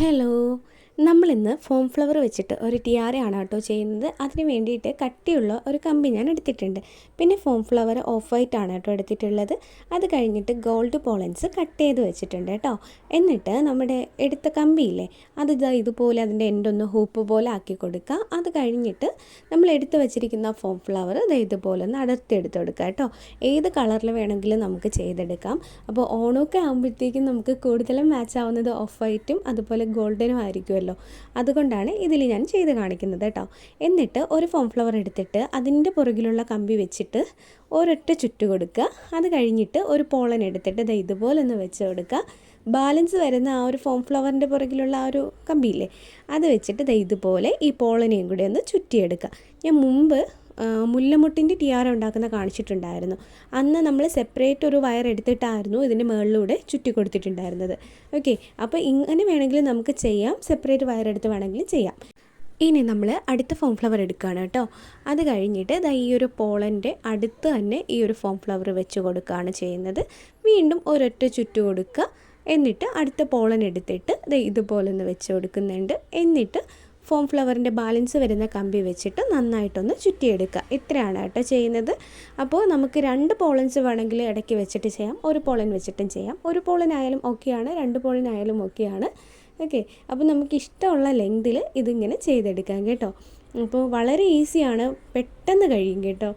Hello നമ്മളിന്ന് form flower വെച്ചിട്ട് ഒരു ടിയാരയാണ് കേട്ടോ ചെയ്യുന്നത്. അതിന് വേണ്ടിയിട്ട് കട്ടിയുള്ള ഒരു കമ്പി ഞാൻ എടുത്തിട്ടുണ്ട്. പിന്നെ ഫോം ഫ്ലവർ ഓഫ് വൈറ്റ് ആണ് കേട്ടോ എടുത്തിട്ടുള്ളത്. അത് കഴിഞ്ഞിട്ട് ഗോൾഡ് പോളൻസ് കട്ട് ചെയ്ത് വെച്ചിട്ടുണ്ട് കേട്ടോ. എന്നിട്ട് നമ്മുടെ എടുത്ത കമ്പിയില്ലേ അത് ഇതാ ഇതുപോലെ അതിന്റെ എൻഡൊന്ന് ഹൂപ്പ് പോലെ ആക്കി കൊടുക്കുക. അത് കഴിഞ്ഞിട്ട് നമ്മൾ എടുത്ത് വെച്ചിരിക്കുന്ന ഫോം ഫ്ലവർ ഇത് ഇതുപോലെ ഒന്ന് അടർത്തി എടുത്ത് കൊടുക്കുക കേട്ടോ. ഏത് കളറിൽ വേണമെങ്കിലും നമുക്ക് ചെയ്തെടുക്കാം. അപ്പോൾ ഓണമൊക്കെ ആകുമ്പോഴത്തേക്കും നമുക്ക് കൂടുതലും മാച്ച് ആവുന്നത് ഓഫ് വൈറ്റും അതുപോലെ ഗോൾഡനും ആയിരിക്കുമല്ലോ. അതുകൊണ്ടാണ് ഇതിൽ ഞാൻ ചെയ്ത് കാണിക്കുന്നത് കേട്ടോ. എന്നിട്ട് ഒരു ഫോം ഫ്ലവർ എടുത്തിട്ട് അതിന്റെ പുറകിലുള്ള കമ്പി വെച്ചിട്ട് ഒരൊറ്റ ചുറ്റു കൊടുക്കുക. അത് കഴിഞ്ഞിട്ട് ഒരു പോളൻ എടുത്തിട്ട് ഇത് ഇതുപോലെ ഒന്ന് വെച്ച് കൊടുക്കുക. ബാലൻസ് വരുന്ന ആ ഒരു ഫോം ഫ്ലവറിന്റെ പുറകിലുള്ള ആ ഒരു കമ്പിയില്ലേ? അത് വെച്ചിട്ട് ഇതുപോലെ ഈ പോളനെയും കൂടി ഒന്ന് ചുറ്റിയെടുക്കുക. ഞാൻ മുമ്പ് മുല്ലമുട്ടിന്റെ ടിയാറ ഉണ്ടാക്കുന്ന കാണിച്ചിട്ടുണ്ടായിരുന്നു. അന്ന് നമ്മൾ സെപ്പറേറ്റ് ഒരു വയർ എടുത്തിട്ടായിരുന്നു ഇതിന്റെ മുകളിലൂടെ ചുറ്റി കൊടുത്തിട്ടുണ്ടായിരുന്നത്. ഓക്കെ അപ്പോൾ ഇങ്ങനെ വേണമെങ്കിൽ നമുക്ക് ചെയ്യാം. സെപ്പറേറ്റ് വയർ എടുത്ത് വേണമെങ്കിൽ ചെയ്യാം. ഇനി നമ്മൾ അടുത്ത ഫോം ഫ്ലവർ എടുക്കുകയാണ് കേട്ടോ. അത് കഴിഞ്ഞിട്ട് ദാ ഈ ഒരു പോളന്റെ അടുത്ത് തന്നെ ഈ ഒരു ഫോം ഫ്ലവർ വെച്ച് കൊടുക്കുകയാണ് ചെയ്യുന്നത്. വീണ്ടും ഒരൊറ്റ ചുറ്റു കൊടുക്കുക. എന്നിട്ട് അടുത്ത പോളൻ എടുത്തിട്ട് ഇതുപോലെ ഒന്ന് വെച്ച് കൊടുക്കുന്നുണ്ട്. എന്നിട്ട് ഫോം ഫ്ലവറിന്റെ ബാലൻസ് വരുന്ന കമ്പി വെച്ചിട്ട് നന്നായിട്ടൊന്ന് ചുറ്റിയെടുക്കുക. ഇത്രയാണ് കേട്ടോ ചെയ്യുന്നത്. അപ്പോൾ നമുക്ക് രണ്ട് പോളൻസ് വേണമെങ്കിൽ ഇടയ്ക്ക് വെച്ചിട്ട് ചെയ്യാം. ഒരു പോളൻ വെച്ചിട്ടും ചെയ്യാം. ഒരു പോളനായാലും ഓക്കെയാണ് രണ്ട് പോളനായാലും ഓക്കെയാണ്. ഓക്കെ. അപ്പോൾ നമുക്ക് ഇഷ്ടമുള്ള ലെങ്തിൽ ഇതിങ്ങനെ ചെയ്തെടുക്കാം കേട്ടോ. അപ്പോൾ വളരെ ഈസിയാണ്. പെട്ടെന്ന് കഴിയും കേട്ടോ.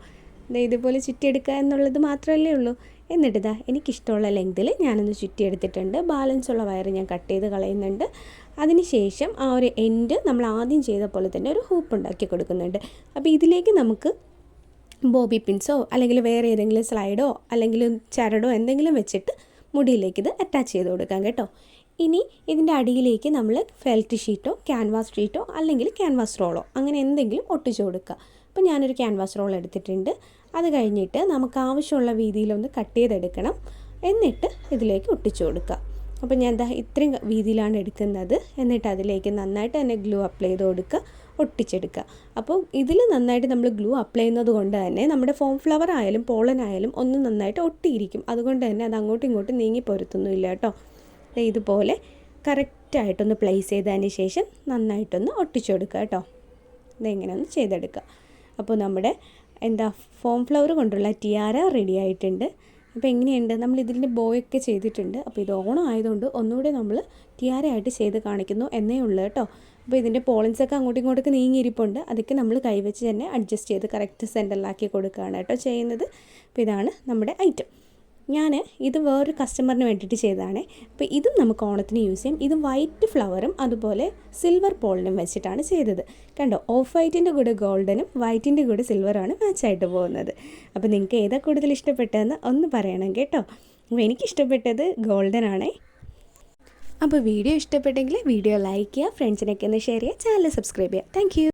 ഇതുപോലെ ചുറ്റിയെടുക്കുക എന്നുള്ളത് മാത്രമല്ലേ ഉള്ളൂ. എന്നിട്ട് ഇതാ എനിക്കിഷ്ടമുള്ള ലെങ്തിൽ ഞാനൊന്ന് ചുറ്റിയെടുത്തിട്ടുണ്ട്. ബാലൻസ് ഉള്ള വയർ ഞാൻ കട്ട് ചെയ്ത് കളയുന്നുണ്ട്. അതിനുശേഷം ആ ഒരു എൻഡ് നമ്മൾ ആദ്യം ചെയ്ത പോലെ തന്നെ ഒരു ഹൂപ്പ് ഉണ്ടാക്കി കൊടുക്കുന്നുണ്ട്. അപ്പോൾ ഇതിലേക്ക് നമുക്ക് ബോബി പിൻസോ അല്ലെങ്കിൽ വേറെ ഏതെങ്കിലും സ്ലൈഡോ അല്ലെങ്കിൽ ചരടോ എന്തെങ്കിലും വെച്ചിട്ട് മുടിയിലേക്ക് ഇത് അറ്റാച്ച് ചെയ്ത് കൊടുക്കാം കേട്ടോ. ഇനി ഇതിന്റെ അടിയിലേക്ക് നമ്മൾ ഫെൽറ്റ് ഷീറ്റോ ക്യാൻവാസ് ഷീറ്റോ അല്ലെങ്കിൽ ക്യാൻവാസ് റോളോ അങ്ങനെ എന്തെങ്കിലും ഒട്ടിച്ചു കൊടുക്കുക. അപ്പോൾ ഞാനൊരു ക്യാൻവാസ് റോൾ എടുത്തിട്ടുണ്ട്. അത് കഴിഞ്ഞിട്ട് നമുക്ക് ആവശ്യമുള്ള വീതിയിലൊന്ന് കട്ട് ചെയ്തെടുക്കണം. എന്നിട്ട് ഇതിലേക്ക് ഒട്ടിച്ചു കൊടുക്കുക. അപ്പോൾ ഞാൻ ദാ ഇത്രയും വീതിയിലാണ് എടുക്കുന്നത്. എന്നിട്ട് അതിലേക്ക് നന്നായിട്ട് തന്നെ ഗ്ലൂ അപ്ലൈ ചെയ്ത് കൊടുക്കുക. ഒട്ടിച്ചെടുക്കുക. അപ്പോൾ ഇതിൽ നന്നായിട്ട് നമ്മൾ ഗ്ലൂ അപ്ലൈ ചെയ്യുന്നത് കൊണ്ട് തന്നെ നമ്മുടെ ഫോം ഫ്ലവർ ആയാലും പോളൻ ആയാലും ഒന്ന് നന്നായിട്ട് ഒട്ടിയിരിക്കും. അതുകൊണ്ട് തന്നെ അത് അങ്ങോട്ടും ഇങ്ങോട്ടും നീങ്ങി പൊരുത്തൊന്നുമില്ല കേട്ടോ. ഇതുപോലെ കറക്റ്റായിട്ടൊന്ന് പ്ലേസ് ചെയ്തതിന് ശേഷം നന്നായിട്ടൊന്ന് ഒട്ടിച്ചു കൊടുക്കുക കേട്ടോ. ഇതെങ്ങനെ ഒന്ന് ചെയ്തെടുക്കുക. അപ്പോൾ നമ്മുടെ എന്താ ഫോം ഫ്ലവർ കൊണ്ടുള്ള ടിയാര റെഡി ആയിട്ടുണ്ട്. അപ്പോൾ എങ്ങനെയുണ്ട്? നമ്മൾ ഇതിന്റെ ബോയൊക്കെ ചെയ്തിട്ടുണ്ട്. അപ്പോൾ ഇത് ഓണം ആയതുകൊണ്ട് ഒന്നുകൂടി നമ്മൾ ടിയാര ആയിട്ട് ചെയ്ത് കാണിക്കുന്നു എന്നേ ഉള്ളൂ കേട്ടോ. അപ്പോൾ ഇതിന്റെ പോളിൻസൊക്കെ അങ്ങോട്ടും ഇങ്ങോട്ടൊക്കെ നീങ്ങിയിരിപ്പുണ്ട്. അതൊക്കെ നമ്മൾ കൈവച്ച് തന്നെ അഡ്ജസ്റ്റ് ചെയ്ത് കറക്റ്റ് സെന്ററിലാക്കി കൊടുക്കുകയാണ് കേട്ടോ ചെയ്യുന്നത്. അപ്പോൾ ഇതാണ് നമ്മുടെ ഐറ്റം ഞാൻ ഇത് വേറൊരു കസ്റ്റമറിന് വേണ്ടിയിട്ട് ചെയ്തതാണ്. അപ്പോൾ ഇതും നമുക്ക് ഓണത്തിന് യൂസ് ചെയ്യാം. ഇത് വൈറ്റ് ഫ്ലവറും അതുപോലെ സിൽവർ പോളിനും വെച്ചിട്ടാണ് ചെയ്തത്. കണ്ടോ? ഓഫ് വൈറ്റിന്റെ കൂടെ ഗോൾഡനും വൈറ്റിന്റെ കൂടെ സിൽവറാണ് മാച്ചായിട്ട് പോകുന്നത്. അപ്പോൾ നിങ്ങൾക്ക് ഏതാ കൂടുതൽ ഇഷ്ടപ്പെട്ടതെന്ന് ഒന്ന് പറയണം കേട്ടോ. അപ്പോൾ എനിക്കിഷ്ടപ്പെട്ടത് ഗോൾഡൻ ആണേ. അപ്പോൾ വീഡിയോ ഇഷ്ടപ്പെട്ടെങ്കിൽ വീഡിയോ ലൈക്ക് ചെയ്യുക ഫ്രണ്ട്സിനൊക്കെ ഒന്ന് ഷെയർ ചെയ്യുക ചാനൽ സബ്സ്ക്രൈബ് ചെയ്യുക. താങ്ക്